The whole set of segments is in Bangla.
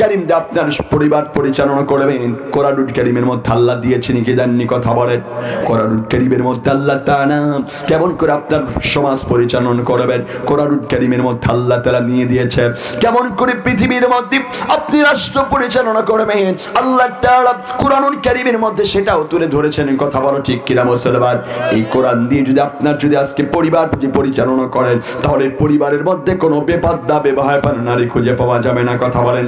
কারিম আপনার পরিবার পরিচালনা করবেন। কোরআনুল মধ্যে আল্লাহ দিয়েছেন, কি জাননি কথা বলেন। কোরআনুল মধ্যে আল্লাহ তাআলা কেমন করে আপনার সমাজ পরিচালনা করবেন। কোরআনুল মধ্যে আল্লাহ তাআলা নিয়ে দিয়েছে, কেমন করে পৃথিবীর মধ্যে আপনি রাষ্ট্র পরিচালনা করবেন। আল্লাহ তাআলা কোরআনুল মধ্যে সেটাও তুলে ধরেছেন, কথা বলো ঠিক কিনা মুসলমান? এই কোরআন দিয়ে যদি আপনার যদি আজকে পরিবার যদি পরিচালনা করেন, তাহলে পরিবারের মধ্যে কোনো বেপাদ্দা ব্যবহার নারী খুঁজে পাওয়া যাবে না, কথা বলেন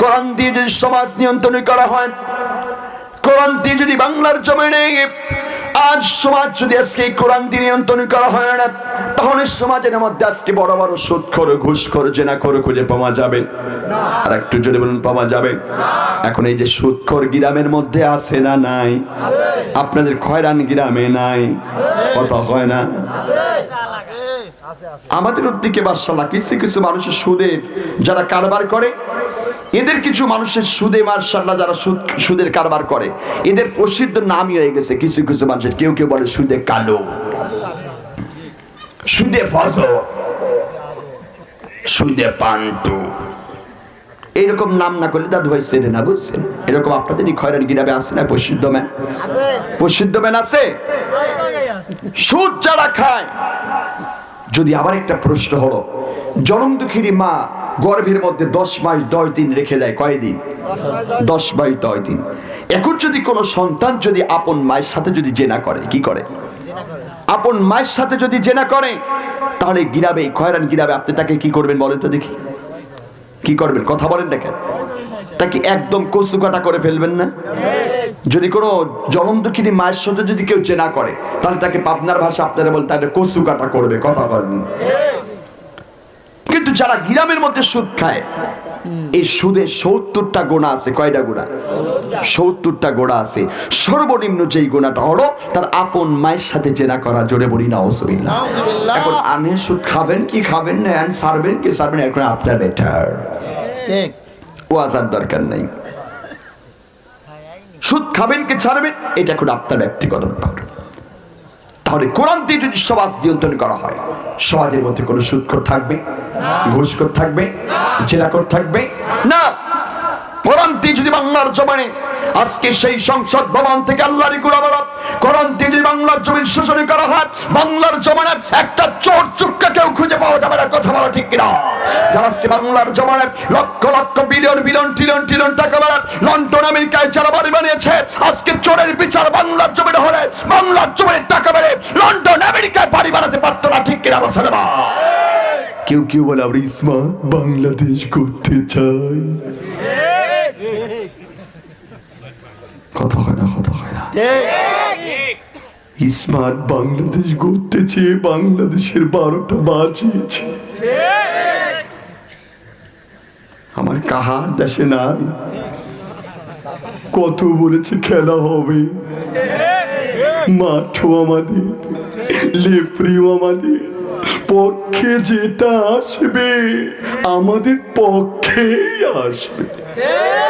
কোরআন দিয়ে যদি সমাজ নিয়ন্ত্রণ করা হয়, কোরআন দিয়ে যদি বাংলার জমিনে আজ সমাজ যদি আজকে কোরআন দিয়ে নিয়ন্ত্রণ করা হয় না, তাহলে সমাজের মধ্যে আজকে বড় বড় সুদ করে ঘুষ করে জেনা করে খুঁজে পাওয়া যাবে। আর একটু জোরে বলুন, পাওয়া যাবে? এখন এই যে সুদখোর গ্রামের মধ্যে আছে না নাই? আপনাদের খয়রান গ্রামে নাই? কথা হয় না? আমাদের দিকে বাসাল্লাহ কিছু কিছু মানুষের সুদে যারা কারবার করে এদের কিছু মানুষের সুদে মার্শাল্লাহ যারা সুদ সুদের কারবার করে এদের প্রসিদ্ধ নামই হয়ে গেছে কিছু কিছু মানুষের। কেউ কেউ বলে সুদে কালো সুদে ফজর সুদে পান্টু। এইরকম নাম না করলে দাদু ভাই সেরে না বুঝছেন? এরকম আপনাদেরই খয়রান গিরাবে আছে না প্রসিদ্ধ ম্যান? প্রসিদ্ধ ম্যান আছে। সুদ যারা খায় যদি আবার একটা প্রশ্ন হলো, জনম দুঃখিনী মা গর্ভের মধ্যে দশ মাস, দশ দিন রেখে দেয়, কয়দিন? দশ মাস, দশ দিন। এখন যদি কোনো সন্তান যদি আপন মায়ের সাথে যদি জেনা করে, কি করে? আপন মায়ের সাথে যদি জেনা করে, তাহলে গিরাবে খয়রান গিরাবে, আপনি তাকে কি করবেন বলেন তো দেখি। কি করবেন? কথা বলেন দেখেন তাকে একদম কচু কাটা করে ফেলবেন না? যদি কোনো দুঃখিনী মায়ের সাথে যদি কেউ চেনা করে তাহলে তাকে পাবনার ভাষা আপনারা বলেন তাহলে কচু কাটা করবে কথা বলেন। কিন্তু যারা গ্রামের মধ্যে সুদ খায় এই সুদে সত্তরটা গোনা আছে কয়টা গোনা? সত্তরটা গোনা আছে। সর্বনিম্ন যেই গোনাটা হলো তার আপন মায়ের সাথে জেনা করা জোরে বলি না অসুবিল্লা এখন আমি সুদ খাবেন কি খাবেন না সারবেন কি সারবেন এখন আপনার বেটার ও আসার দরকার নেই। সুদ খাবেন কি ছাড়বেন এটা এখন আপনার ব্যক্তিগত ব্যাপার। তাহলে কোরআন দিয়ে যদি সমাজ নিয়ন্ত্রণ করা হয়, সমাজের মধ্যে কোনো সুদখোর থাকবে? ঘুষখোর থাকবে? জেলাখোর থাকবে? না! কোরআন দিয়ে যদি বাংলার জমানে আজকে সেই সংসদ ভবন থেকে কুরাবারা কোরআন যদি বাংলার জমিন শোষণ করা হয়। বাংলার জমানে একটা চোর চুক্কা কেউ খুঁজে পাওয়া যাবে না, কথা বলা ঠিক কিনা? যারা আজকে বাংলার জমানে lakh lakh billion billion trillion trillion টাকা বেড়া লন্ডন, আমেরিকায় যারা বাড়ি বানিয়েছে, আজকে চোরের বিচার বাংলার জমিনে হলে বাংলার জমিনে টাকা বেড়ে লন্ডন, আমেরিকায় বাড়ি বানাতে পারতো না, ঠিক কিনা মুসলমান কেউ কেউ বলে আমরা স্মার্ট বাংলাদেশ করতে চাই। কথা হয় না কথা হয় না। স্মার্ট বাংলাদেশ গড়তে চেয়ে বাংলাদেশের বারোটা বাজিয়েছে। আমার কাহার দেশে নাই। কত বলেছে খেলা হবে। মাঠও আমাদের লেপ্রিও আমাদের। পক্ষে যেটা আসবে আমাদের পক্ষেই আসবে।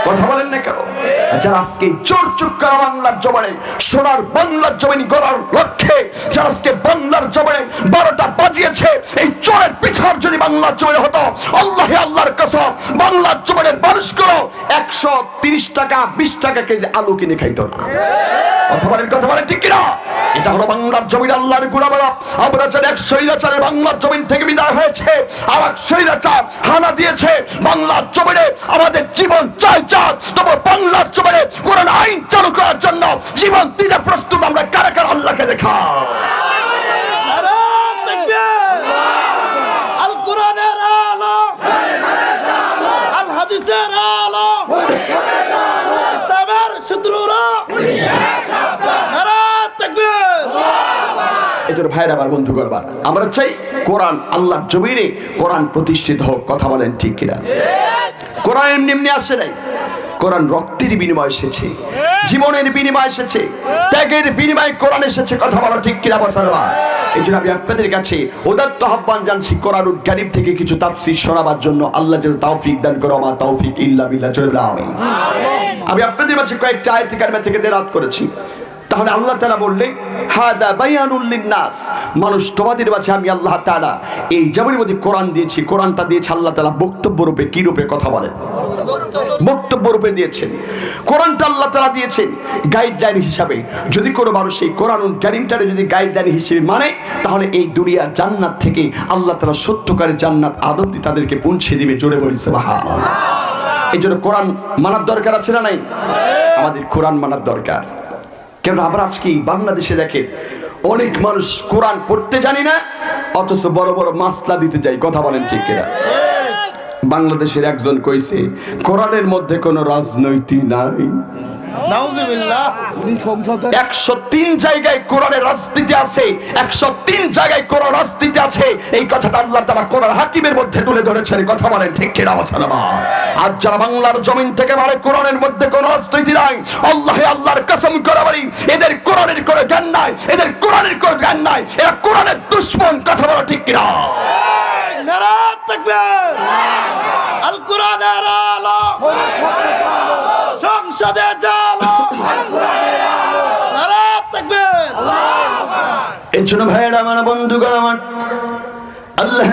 কথা বলেন না কেন? যারা আজকে চোর চুপ করা বাংলার জমানে সোনার বাংলার জমিন গড়ার লক্ষ্যে, যারা আজকে বাংলার জমানে বারোটা বাজিয়েছে, এই চোরের পিছার যদি বাংলার জমিনে হতো, আল্লাহ আল্লাহর কসম, বাংলার জমিনের মানুষগুলো একশো তিরিশ টাকা, বিশ টাকা কেজি আলু কিনে খাইতো না। কথা বলেন কথা বলেন, ঠিক কিনা? এটা হলো বাংলার জমিন, আল্লাহর গুণাবলা। আমরা জানি এক স্বৈরাচারের বাংলার জমিন থেকে বিদায় হয়েছে, আর এক স্বৈরাচার হানা দিয়েছে, বাংলার জমিনে আমাদের জীবন চাই চাই। তবে বাংলার জমিনে কোরআন আইন চালু করার জন্য জীবন দিতে প্রস্তুত আমরা। কারা কারা আল্লাহকে দেখা হাদিসের আলো। ইসলামের শত্রুরা। ভাইরা আমার বন্ধু করবার আমরা চাই কোরআন আল্লাহর জমিনে কোরআন প্রতিষ্ঠিত হোক কথা বলেন ঠিক কিনা? কোরআন এমনি এমনি আসে নাই। কোরআন রক্তের বিনিময় এসেছে। জীবনের বিনিময় এসেছে। ত্যাগের বিনিময় কোরআন এসেছে। কথা বলা ঠিক কিনা বসারবা এই জন্য আমি আপনাদের কাছে উদাত্ত আহ্বান জানছি, কোরআনুল কারিম থেকে কিছু তাফসির শোনাবার জন্য। আল্লাহ যেন দান করো আমার ইল্লা বিল্লাহ। চলে আমি আপনাদের মাঝে কয়েকটা আয়াত কারিমা থেকে দেরাত করেছি। তাহলে আল্লাহ তাআলা বললে হাদা লিন্নাস। মানুষ তোমাদের মাঝে আমি আল্লাহ তাআলা এই জবরের মধ্যে কোরআন দিয়েছি, কোরআনটা দিয়েছে আল্লাহ তাআলা বক্তব্য রূপে, কি রূপে কথা বলেন? বক্তব্য রূপে দিয়েছেন। কোরআনটা আল্লাহ তাআলা দিয়েছেন গাইডলাইন হিসাবে। যদি কোনো মানুষ এই কোরআনুল কারীমটারে যদি গাইডলাইন হিসেবে মানে তাহলে এই দুনিয়ার জান্নাত থেকে আল্লাহ তালা সত্যকারের জান্নাত আদবটি তাদেরকে পৌঁছে দিবে, জোরে বলি, সুবহানাল্লাহ। এই জন্য কোরআন মানার দরকার আছে না নাই? আমাদের কোরআন মানার দরকার। কেন আমরা আজকে বাংলাদেশে দেখে অনেক মানুষ কোরআন পড়তে জানি না, অথচ বড় বড় মাসলা দিতে যাই, কথা বলেন ঠিক কিনা? বাংলাদেশের একজন কইছে, কোরআনের মধ্যে কোনো রাজনৈতিক নাই। একশো তিন জায়গায় কোরআনের রাজনীতি আছে একশো তিন জায়গায় কোরআন রাজনীতি আছে। এই কথাটা আল্লাহ তারা কোরআন হাকিমের মধ্যে তুলে ধরেছেন কথা বলেন ঠিক কিনা মুসলমান আজ যারা বাংলার জমিন থেকে বলে কোরআনের মধ্যে কোনো রাজনীতি নাই। আল্লাহ আল্লাহর কসম করে বলি এদের কোরআনের কোনো জ্ঞান নাই এদের কোরআনের কোনো জ্ঞান নাই। এরা কোরআনের দুশ্মন কথা বলো ঠিক কিনা। নারাত তাকবীর আল কোরআনের আলো। সংসদে জালো নারাত তাকবীর জন্য ভাইয়েরা আমার বন্ধুগণ আমার আল্লাহ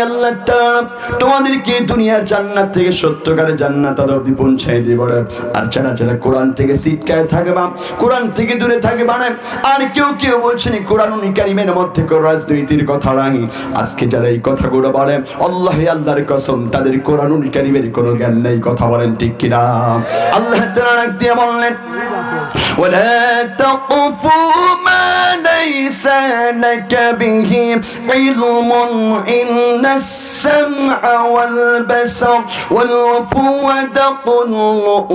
আল্লাহ তোমাদেরকে দুনিয়ার জান্নাত থেকে সত্যকারে জান্নাত অবধি পৌঁছাই। আর যারা যারা কোরআন থেকে সিটকায় থাকবা, কোরআন থেকে দূরে থাকবা না, আর কেউ কেউ বলছেন এই কোরআনুন কারিমের মধ্যে রাজনীতির কথা নাই। আজকে যারা এই কথাগুলো বলে, আল্লাহ আল্লাহর কসম, তাদের কোরআনুল কারিমের কোনো জ্ঞান নেই, কথা বলেন ঠিক কিনা? আল্লাহ তাআলা ডাক দিয়ে বললেন ولا تقف ما ليس لك به علم إن السمع والبصر والفؤاد قل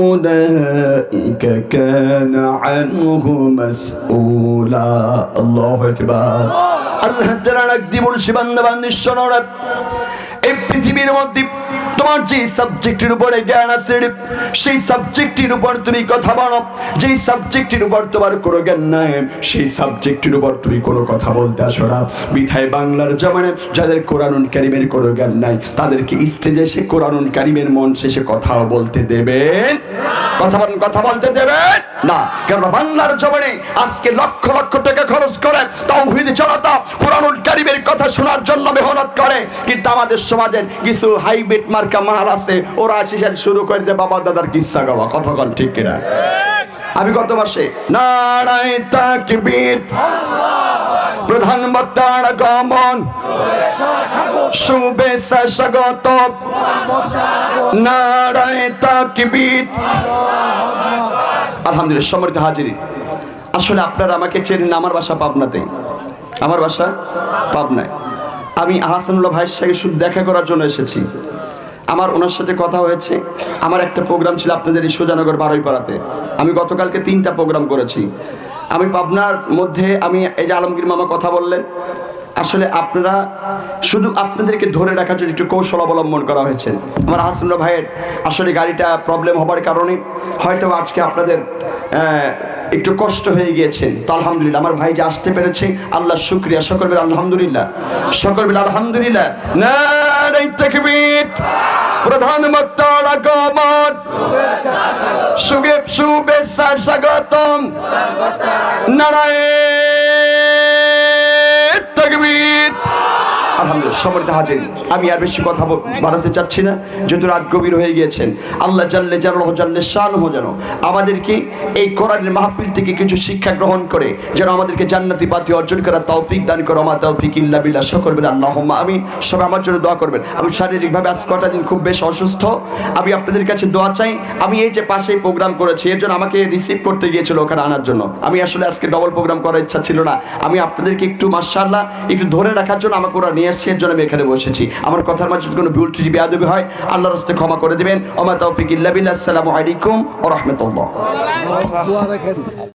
أولئك كان عنه مسؤولا الله أكبر আল্লাহ তাআলা ডাক দিয়ে বলছে বান্দা বান্দি শোনো রে। এই পৃথিবীর মধ্যে তোমার যে সাবজেক্টের উপরে জ্ঞান আছে সেই সাবজেক্টের উপর তুমি কথা বলো। যেই সাবজেক্টের উপর তোমার কোনো জ্ঞান নাই, সেই সাবজেক্টের উপর তুমি কোনো কথা বলতে আসো না। বিধায় বাংলার জমানে যাদের কোরআনুন কারিমের কোনো জ্ঞান নাই, তাদেরকে স্টেজে এসে কোরআনুন কারিমের মন শেষে কথাও বলতে দেবেন। কথা বলেন কথা বলতে দেবেন? না কারণ বাংলার জমানে আজকে লক্ষ লক্ষ টাকা খরচ করে তাওহীদ জনতা কোরআনুল কারিমের কথা শোনার জন্য মেহনত করে। কিন্তু আমাদের সমাজের কিছু হাইব্রিড মার্কা মাল আছে, ওরা আসিসের শুরু করে দেয়, বাবা দাদার কিচ্ছা গাওয়া কন ঠিক কিনা? আমি গত মাসে আলহামদুলিল্লাহ, সম্মানিত হাজিরি আসলে আপনারা আমাকে চেনেন, আমার বাসা পাবনাতে আমার বাসা পাবনায়। আমি আহসানুল্লাহ ভাইয়ের সাথে শুধু দেখা করার জন্য এসেছি। আমার ওনার সাথে কথা হয়েছে। আমার একটা প্রোগ্রাম ছিল আপনাদের এই সোজানগর বারোইপাড়াতে। আমি গতকালকে তিনটা প্রোগ্রাম করেছি। আমি পাবনার মধ্যে আমি এই যে আলমগীর মামা কথা বললেন, আসলে আপনারা শুধু আপনাদেরকে ধরে রাখার জন্য একটু কৌশল অবলম্বন করা হয়েছে। আমার হাসনুল্লাহ ভাইয়ের আসলে গাড়িটা প্রবলেম হবার কারণে হয়তো আজকে আপনাদের একটু কষ্ট হয়ে গিয়েছেন। তো আলহামদুলিল্লাহ, আমার ভাই যে আসতে পেরেছে, আল্লাহ শুক্রিয়া সকল বেলা আলহামদুলিল্লাহ। সকল বেলা আলহামদুলিল্লাহ তাকবীর, প্রধান শুভেচ্ছা নারায়ণ তাকবীর। আলহামদুলিল্লাহ সমর্থ হাজির আমি আর বেশি কথা বাড়াতে চাচ্ছি না। যেহেতু রাত গভীর হয়ে গিয়েছেন, আল্লাহ জানলে জানাল জানলে শান হো যেন আমাদেরকে এই কোরআনের মাহফিল থেকে কিছু শিক্ষা গ্রহণ করে, যেন আমাদেরকে জান্নাতি পাতি অর্জন করার তৌফিক দান করো। আমার তৌফিক ইল্লা বিল্লাহ সকল বিল্লাহ আল্লাহুম্মা আমি সবাই আমার জন্য দোয়া করবেন। আমি শারীরিকভাবে আজ কটা দিন খুব বেশ অসুস্থ। আমি আপনাদের কাছে দোয়া চাই। আমি এই যে পাশেই প্রোগ্রাম করেছি, এর জন্য আমাকে রিসিভ করতে গিয়েছিল ওখানে আনার জন্য। আমি আসলে আজকে ডবল প্রোগ্রাম করার ইচ্ছা ছিল না। আমি আপনাদেরকে একটু মার্শাল্লাহ একটু ধরে রাখার জন্য আমাকে ওরা নিয়ে এসছে এর জন্য আমি এখানে বসেছি। আমার কথার মাঝে যদি কোনো ভুল ত্রুটি, বেয়াদবি হয়, আল্লাহর রাস্তায় ক্ষমা করে দেবেন। ওমা তৌফিক ইল্লা বিল্লাহ। আসসালামু আলাইকুম ওয়া রাহমাতুল্লাহ।